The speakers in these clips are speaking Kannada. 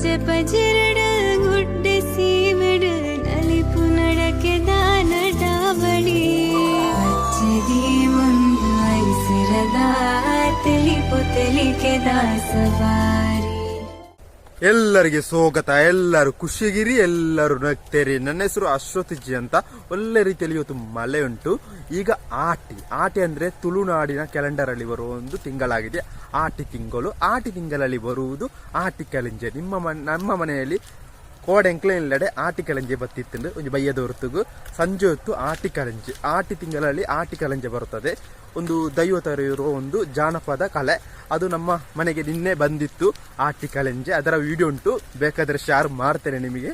ചെപ്പചിരടൽ ഗുഡ് സീമിടൽ അലിപ്പു നടക്കെതാന ഡാവടി അച്ചതി മുന്തായി സിരദാ തെളിപ്പു തെളിക്കെതാ സവാരി ಎಲ್ಲರಿಗೆ ಸ್ವಾಗತ, ಎಲ್ಲರೂ ಖುಷಿಗಿರಿ, ಎಲ್ಲರೂ ನಗ್ತೇರಿ ನನ್ನ ಹೆಸರು ಅಶ್ವಥ್ ಜಿ ಅಂತ. ಒಳ್ಳೆ ರೀತಿಯಲ್ಲಿ ಇವತ್ತು ಮಳೆ ಉಂಟು. ಈಗ ಆಟಿ. ಆಟಿ ಅಂದ್ರೆ ತುಳುನಾಡಿನ ಕ್ಯಾಲೆಂಡರ್ ಅಲ್ಲಿ ಬರುವ ಒಂದು ತಿಂಗಳಾಗಿದೆ. ಆಟಿ ತಿಂಗಳು. ಆಟಿ ತಿಂಗಳಲ್ಲಿ ಬರುವುದು ಆಟಿ ಕಲಿಂಜೆ ನಿಮ್ಮ ನಮ್ಮ ಮನೆಯಲ್ಲಿ ಕೋಡೆಂಕ್ಲೆ ಇಲ್ಲಡೆ ಆಟಿ ಕಲಂಜೆ ಬತ್ತಿತ್ತಂದು ಒಂದು ಬಯ್ಯದ ಹೊರತುಗು ಸಂಜೆ ಹೊತ್ತು ಆಟಿ ಕಲಂಜೆ ಆಟಿ ತಿಂಗಳಲ್ಲಿ ಆಟಿ ಕಲಂಜೆ ಬರುತ್ತದೆ. ಒಂದು ದೈವತರ ಇರುವ ಒಂದು ಜಾನಪದ ಕಲೆ. ಅದು ನಮ್ಮ ಮನೆಗೆ ನಿನ್ನೆ ಬಂದಿತ್ತು. ಆಟಿ ಕಲೆಂಜೆ ಅದರ ವಿಡಿಯೋ ಉಂಟು. ಬೇಕಾದ್ರೆ ಶೇರ್ ಮಾಡ್ತೇನೆ ನಿಮಗೆ.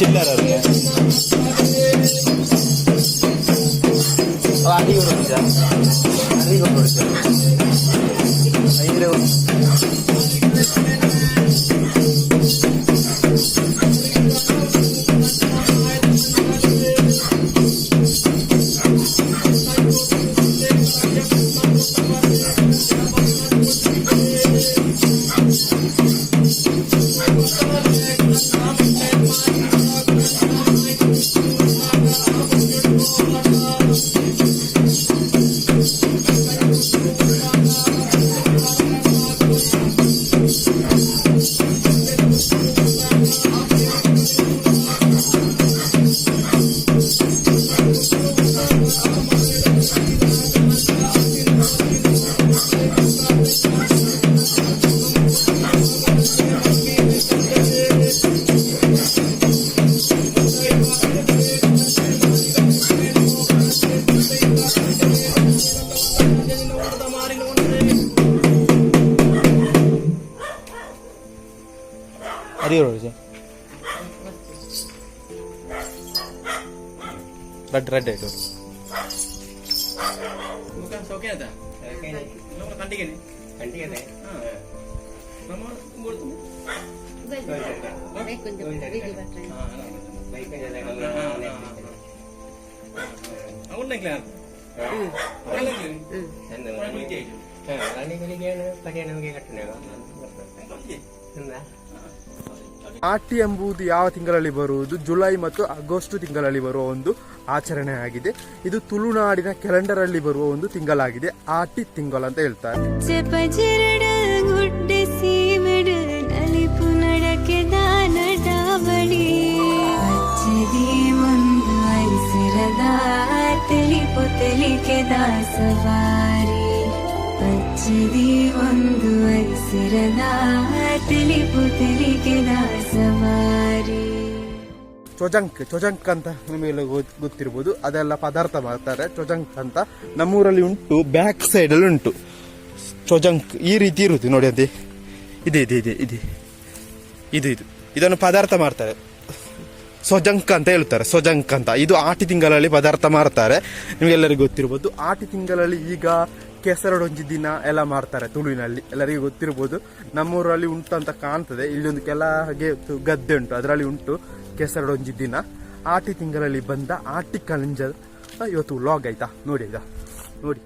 சில்லர் இருங்க அடி ஒரு அடி ஒரு Real sih. Red red ya, itu. Bukan soke ya, ada. Nomor kanti gini. Kanti gini. Nomor ah, ya. umur tuh. Ah, ah. Baik, baik, baik, baik, baik, baik, అవును నాకు పర్యాణం కట్టినా ಆಟಿ ಎಂಬುದು ಯಾವ ತಿಂಗಳಲ್ಲಿ ಬರುವುದು? ಜುಲೈ ಮತ್ತು ಆಗಸ್ಟ್ ತಿಂಗಳಲ್ಲಿ ಬರುವ ಒಂದು ಆಚರಣೆ ಆಗಿದೆ ಇದು ತುಳುನಾಡಿನ ಕ್ಯಾಲೆಂಡರ್ ಅಲ್ಲಿ ಬರುವ ಒಂದು ತಿಂಗಳಾಗಿದೆ. ಆಟಿ ತಿಂಗಳು ಅಂತ ಹೇಳ್ತಾರೆ. ಪಚ್ಚೆ ಪಚ್ಚದಿ ಒಂದು ಐಸಿರದ ತೆಲಿಪು ತೆಲಿಕೆ ದಾಸವಾರಿ ಚೊಜಂಕ್ ಚೊಜಂಕ್ ಅಂತ ನಿಮಗೆಲ್ಲ ಗೊತ್ತಿರಬಹುದು ಅದೆಲ್ಲ ಪದಾರ್ಥ ಮಾಡ್ತಾರೆ. ಚೊಜಂಕ್ ಅಂತ ನಮ್ಮೂರಲ್ಲಿ ಉಂಟು, ಬ್ಯಾಕ್ ಸೈಡ್ ಅಲ್ಲಿ ಉಂಟು. ಚೊಜಂಕ್ ಈ ರೀತಿ ಇರುತ್ತೆ. ನೋಡಿ ಅದೇ. ಇದೆ ಇದೆ ಇದೆ ಇದೆ. ಇದು ಇದು. ಇದನ್ನು ಪದಾರ್ಥ ಮಾಡ್ತಾರೆ. ಸೊಜಂಕ್ ಅಂತ ಹೇಳ್ತಾರೆ. ಸೊಜಂಕ್ ಅಂತ. ಇದು ಆಟಿ ತಿಂಗಳಲ್ಲಿ ಪದಾರ್ಥ ಮಾಡ್ತಾರೆ. ನಿಮಗೆಲ್ಲರಿಗೂ ಗೊತ್ತಿರ್ಬೋದು. ಆಟಿ ತಿಂಗಳಲ್ಲಿ ಈಗ ಕೆಸರಡೊಂಜಿ ದಿನ ಎಲ್ಲ ಮಾಡ್ತಾರೆ ತುಳುವಿನಲ್ಲಿ. ಎಲ್ಲರಿಗೂ ಗೊತ್ತಿರ್ಬೋದು. ನಮ್ಮೂರಲ್ಲಿ ಉಂಟು ಅಂತ ಕಾಣ್ತದೆ. ಇಲ್ಲಿ ಒಂದು ಹಾಗೆ ಗದ್ದೆ ಉಂಟು. ಅದರಲ್ಲಿ ಉಂಟು ಕೆಸರಡೊಂಜಿ ದಿನ ಆಟಿ ತಿಂಗಳಲ್ಲಿ ಬಂದ ಆಟಿ ಕಳಿಂಜ ಇವತ್ತು ಲಾಗ್ ಆಯ್ತಾ? ನೋಡಿ ಆಯ್ತಾ? ನೋಡಿ.